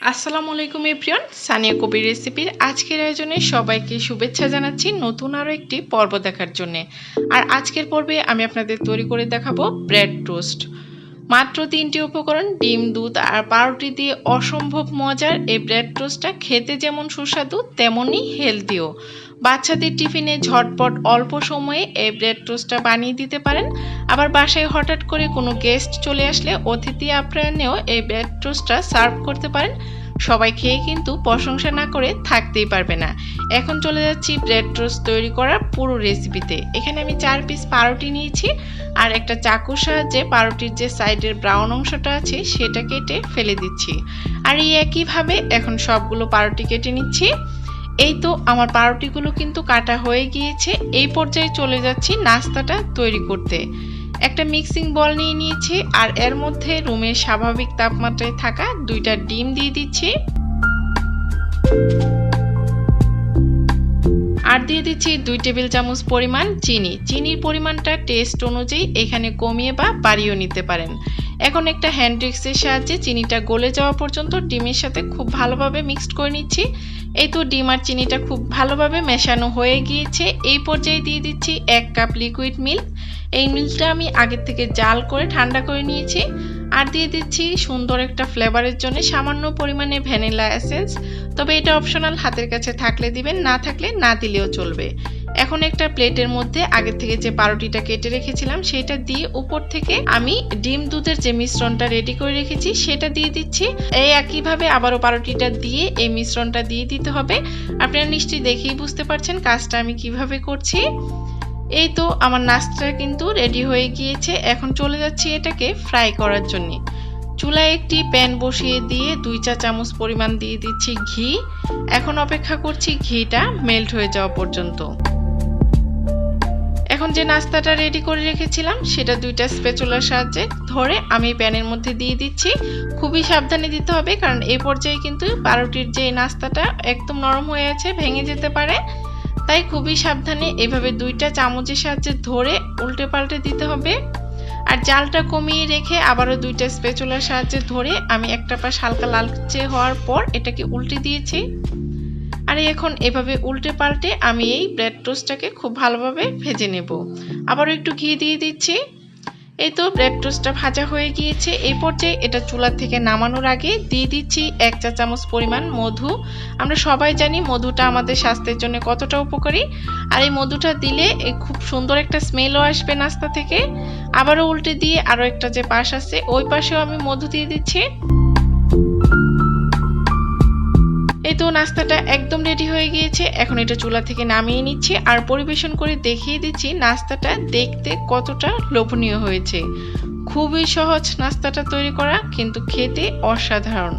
আসসালামু আলাইকুম এপ্রিয়ন সানিয়া কবির রেসিপির আজকের আয়োজনে সবাইকে শুভেচ্ছা জানাচ্ছি নতুন আরও একটি পর্ব দেখার জন্যে। আর আজকের পর্বে আমি আপনাদের তৈরি করে দেখাবো ব্রেড টোস্ট। মাত্র তিনটি উপকরণ, ডিম, দুধ আর পাউরুটি দিয়ে অসম্ভব মজার এই ব্রেড টোস্টটা খেতে যেমন সুস্বাদু, তেমনই হেলদিও বাচ্চাদের টিফিনে ঝটপট অল্প সময়ে এই ব্রেড টোস্টটা বানিয়ে দিতে পারেন। আবার বাসায় হঠাৎ করে কোনো গেস্ট চলে আসলে অতিথি আপ্যায়নেও এই ব্রেড টোস্টটা সার্ভ করতে পারেন। সবাই খেয়ে কিন্তু প্রশংসা না করে থাকতেই পারবে না। এখন চলে যাচ্ছি ব্রেড টোস্ট তৈরি করার পুরো রেসিপিতে এখানে আমি চার পিস পাউরুটি নিয়েছি আর একটা চাকুর সাহায্যে পাউরুটির যে সাইডের ব্রাউন অংশটা আছে সেটা কেটে ফেলে দিচ্ছি। আর এই একইভাবে এখন সবগুলো পাউরুটি কেটে নিচ্ছি। এই তো আমার পাউরুটিগুলো কিন্তু কাটা হয়ে গিয়েছে। এই পর্যায়ে চলে যাচ্ছি নাস্তাটা তৈরি করতে। একটা মিক্সিং বল নিয়ে নিয়েছি, আর এর মধ্যে রুমের স্বাভাবিক তাপমাত্রায় থাকা দুইটা ডিম দিয়ে দিচ্ছি। আর দিয়ে দিচ্ছি দুই টেবিল চামচ পরিমাণ চিনি। চিনির পরিমাণটা টেস্ট অনুযায়ী এখানে কমিয়ে বা বাড়িয়েও নিতে পারেন। এখন একটা হ্যান্ড ডিক্সের সাহায্যে চিনিটা গলে যাওয়া পর্যন্ত ডিমের সাথে খুব ভালোভাবে মিক্সড করে নিচ্ছি। এই তো ডিম আর চিনিটা খুব ভালোভাবে মেশানো হয়ে গিয়েছে। এই পর্যায়ে দিয়ে দিচ্ছি এক কাপ লিকুইড মিল্ক এই মিল্কটা আমি আগের থেকে জাল করে ঠান্ডা করে নিয়েছি আর দিয়ে দিচ্ছি সুন্দর একটা ফ্লেভারের জন্য সামান্য পরিমাণে ভ্যানিলা এসেন্স। তবে এটা অপশনাল হাতের কাছে থাকলে দিবেন, না থাকলে না দিলেও চলবে। এখন একটা প্লেটের মধ্যে আগের থেকে যে পাউরুটিটা কেটে রেখেছিলাম সেটা দিয়ে উপর থেকে আমি ডিম দুধের যে মিশ্রণটা রেডি করে রেখেছি সেটা দিয়ে দিচ্ছি। এই একইভাবে আবারও পাউরুটিটা দিয়ে এই মিশ্রণটা দিয়ে দিতে হবে। আপনারা নিশ্চয়ই দেখেই বুঝতে পারছেন কাজটা আমি কীভাবে করছি। এই তো আমার নাস্তাটা কিন্তু রেডি হয়ে গিয়েছে। এখন চলে যাচ্ছি এটাকে ফ্রাই করার জন্য। চুলায় একটি প্যান বসিয়ে দিয়ে দুই চা চামচ পরিমাণ দিয়ে দিচ্ছি ঘি। এখন অপেক্ষা করছি ঘিটা মেল্ট হয়ে যাওয়া পর্যন্ত। এখন যে নাস্তাটা রেডি করে রেখেছিলাম, সেটা দুইটা স্পেচুলার সাহায্যে ধরে আমি প্যানের মধ্যে দিয়ে দিচ্ছি। খুবই সাবধানে দিতে হবে, কারণ এই পর্যায়ে কিন্তু পাউরুটির যে নাস্তাটা একদম নরম হয়ে আছে, ভেঙে যেতে পারে। তাই খুবই সাবধানে এভাবে দুইটা চামচের সাহায্যে ধরে উল্টে পাল্টে দিতে হবে। আর জালটা কমিয়ে রেখে আবারও দুইটা স্পেচুলার সাহায্যে ধরে আমি একটা পাশ হালকা লালচে হওয়ার পর এটাকে উল্টে দিয়েছি। আর এখন এভাবে উল্টে পাল্টে আমি এই ব্রেড টোস্টটাকে খুব ভালোভাবে ভেজে নেব। আবারও একটু ঘি দিয়ে দিচ্ছি। এই তো ব্রেড টোস্টটা ভাজা হয়ে গিয়েছে। এই পর্যায়ে এটা চুলা থেকে নামানোর আগে দিয়ে দিচ্ছি এক চা চামচ পরিমাণ মধু। আমরা সবাই জানি মধুটা আমাদের স্বাস্থ্যের জন্য কতটা উপকারী। আর এই মধুটা দিলে খুব সুন্দর একটা স্মেলও আসবে নাস্তা থেকে। আবারও উল্টে দিয়ে আরও একটা যে পাশ আছে, ওই পাশেও আমি মধু দিয়ে দিচ্ছি। এই তো নাস্তাটা একদম রেডি হয়ে গিয়েছে। এখন এটা চুলা থেকে নামিয়ে নিচ্ছি আর পরিবেশন করে দেখিয়ে দিচ্ছি নাস্তাটা দেখতে কতটা লোভনীয় হয়েছে। খুবই সহজ নাস্তাটা তৈরি করা, কিন্তু খেতে অসাধারণ।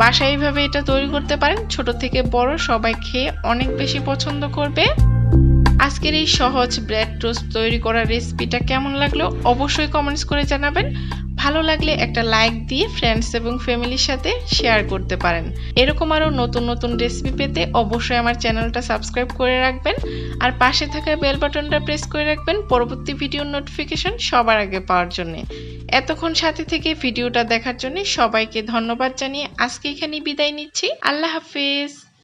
বাসায় এইভাবে এটা তৈরি করতে পারেন, ছোট থেকে বড় সবাই খেয়ে অনেক বেশি পছন্দ করবে। আজকের এই সহজ ব্রেড টোস্ট তৈরি করার রেসিপিটা কেমন লাগল অবশ্যই কমেন্টস করে জানাবেন। ভালো লাগলে একটা লাইক দিয়ে ফ্রেন্ডস এবং ফ্যামিলির সাথে শেয়ার করতে পারেন। এরকম আরও নতুন নতুন রেসিপি পেতে অবশ্যই আমার চ্যানেলটা সাবস্ক্রাইব করে রাখবেন আর পাশে থাকা বেল বাটনটা প্রেস করে রাখবেন পরবর্তী ভিডিওর নোটিফিকেশন সবার আগে পাওয়ার জন্য। এতক্ষণ সাথে থেকে ভিডিওটা দেখার জন্য সবাইকে ধন্যবাদ জানিয়ে আজকে এখানেই বিদায় নিচ্ছি। আল্লাহ হাফিজ।